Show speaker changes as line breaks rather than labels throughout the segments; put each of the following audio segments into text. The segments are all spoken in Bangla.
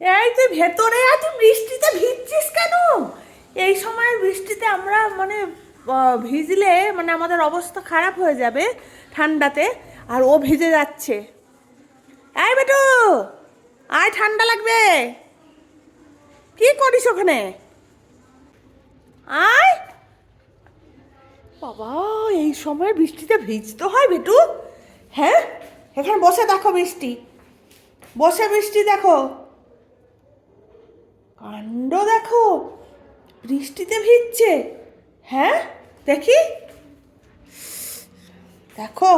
এই তুই ভেতরে তুই বৃষ্টিতে ভিজছিস কেন? এই সময়ের বৃষ্টিতে আমরা মানে ভিজলে মানে আমাদের অবস্থা খারাপ হয়ে যাবে ঠান্ডাতে, আর ও ভিজে যাচ্ছে। এই বেটু, আয় ঠান্ডা লাগবে। কি করিস ওখানে? আয়। বাবা, এই সময় বৃষ্টিতে ভিজতে হয় বেটু। হ্যাঁ? এখানে বসে দেখো বৃষ্টি। বসে বৃষ্টি দেখো। কাণ্ড দেখো। বৃষ্টিতে ভিজছে। হ্যাঁ? দেখি। দেখো।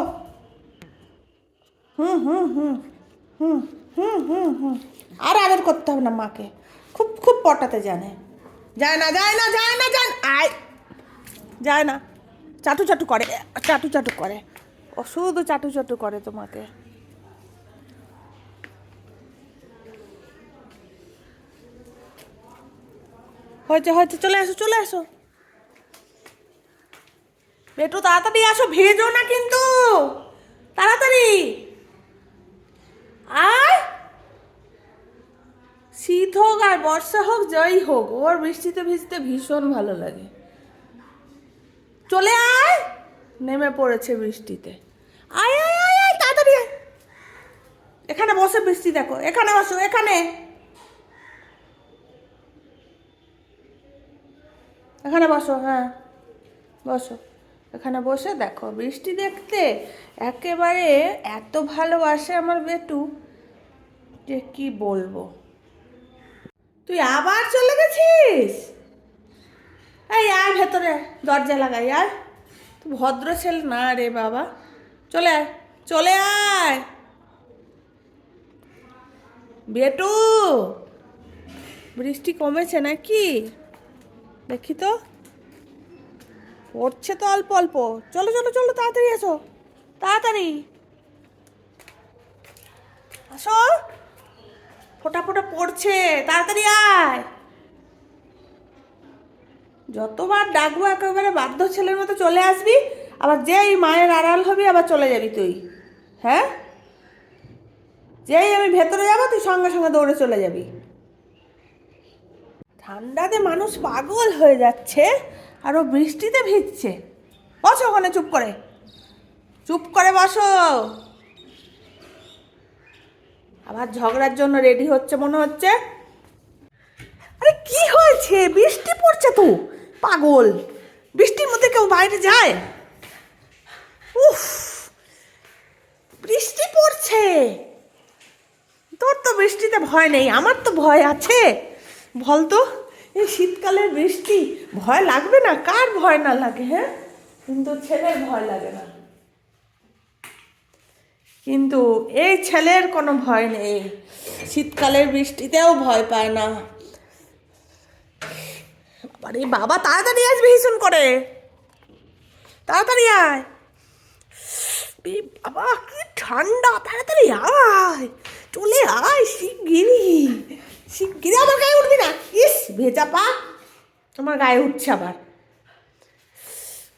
হুম হুম হুম হুম হুম হুম হুম। আর আদর করতে হবে না মাকে। খুব খুব পটাতে জানে। যায় না যায় না যায় না যায় না। আয়। যায় না। চাটু চাটু করে। চাটু চাটু করে। ও শুধু চাটু চাটু করে তোমাকে। হয়েছে হয়েছে, চলে আসো চলে আসো। একটু তাড়াতাড়ি আসো, ভেজো না কিন্তু। তাড়াতাড়ি। আয় শীত হোক আর বর্ষা হোক যাই হোক। ওর বৃষ্টিতে ভিজতে ভীষণ ভালো লাগে। চলে আয়। নেমে পড়েছে বৃষ্টিতে। আয় আয় আয় আয়, তাড়াতাড়ি এখানে বসে বৃষ্টি দেখো। এখানে বসো, এখানে। এখানে বসো হ্যাঁ। বসো। এখানে বসে দেখো, বৃষ্টি দেখতে একেবারে এত ভালোবাসে আমার বেটু যে কি বলব। তুই আবার চলে গেছিস? এই আয় ভেতরে, দরজা লাগাই, আয়। তুই ভদ্র ছেলে না রে বাবা। চলে আয় চলে আয়। বেটু, বৃষ্টি কমেছে নাকি? দেখি তো। পড়ছে তো অল্প অল্প। চলো চলো চলো, তাড়াতাড়ি আসো তাড়াতাড়ি। আসো। ফোটা ফোটা পড়ছে। তাড়াতাড়ি আয়। যতবার ডাকবো, একেবারে বাধ্য ছেলের মতো চলে আসবি। আবার যেই মায়ের আড়াল হবি, আবার চলে যাবি তুই। হ্যাঁ? যেই আমি ভেতরে যাব, তুই সঙ্গে সঙ্গে দৌড়ে চলে যাবি। ঠান্ডাতে মানুষ পাগল হয়ে যাচ্ছে, আর ও বৃষ্টিতে ভিজছে। বসো ওখানে, চুপ করে। চুপ করে বসো। আবার ঝগড়ার জন্য রেডি হচ্ছে মনে হচ্ছে। আরে কি হয়েছে? বৃষ্টি পড়ছে তো, পাগল। বৃষ্টির মধ্যে কেউ বাইরে যায়? উফ, বৃষ্টি পড়ছে। তোর তো বৃষ্টিতে ভয় নেই, আমার তো ভয় আছে। বল তো, এই শীতকালের বৃষ্টি, ভয় লাগবে না? কার ভয় না লাগে হ্যাঁ? কিন্তু ছেলের ভয় লাগে না। কিন্তু এই ছেলের কোনো ভয় নেই। শীতকালের বৃষ্টিতেও ভয় পায় না। আরে বাবা, তাড়াতাড়ি আসবি ভীষণ করে। তাড়াতাড়ি আয়। বাবা, কি ঠান্ডা, তাড়াতাড়ি আয়। চলে আয় শিগগিরি শিগগিরি আমার গায়ে উঠবি না? ইস, ভেজা পা। তোমার গায়ে উঠছে আবার।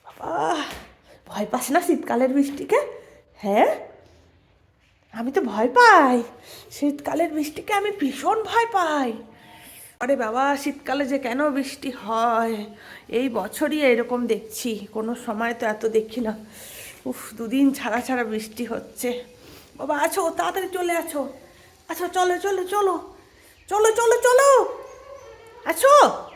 বাবা, ভয় পাস না শীতকালের বৃষ্টিকে? হ্যাঁ? আমি তো ভয় পাই। শীতকালের বৃষ্টিকে আমি ভীষণ ভয় পাই। আরে বাবা, শীতকালে যে কেন বৃষ্টি হয়? এই বছরই এরকম দেখছি। কোনো সময় তো এত দেখি না। উফ, দুদিন ছাড়া ছাড়া বৃষ্টি হচ্ছে। বাবা, আছো, তাড়াতাড়ি চলে আছো। আচ্ছা চলো চলো চলো। চলো চলো চলো। আসো।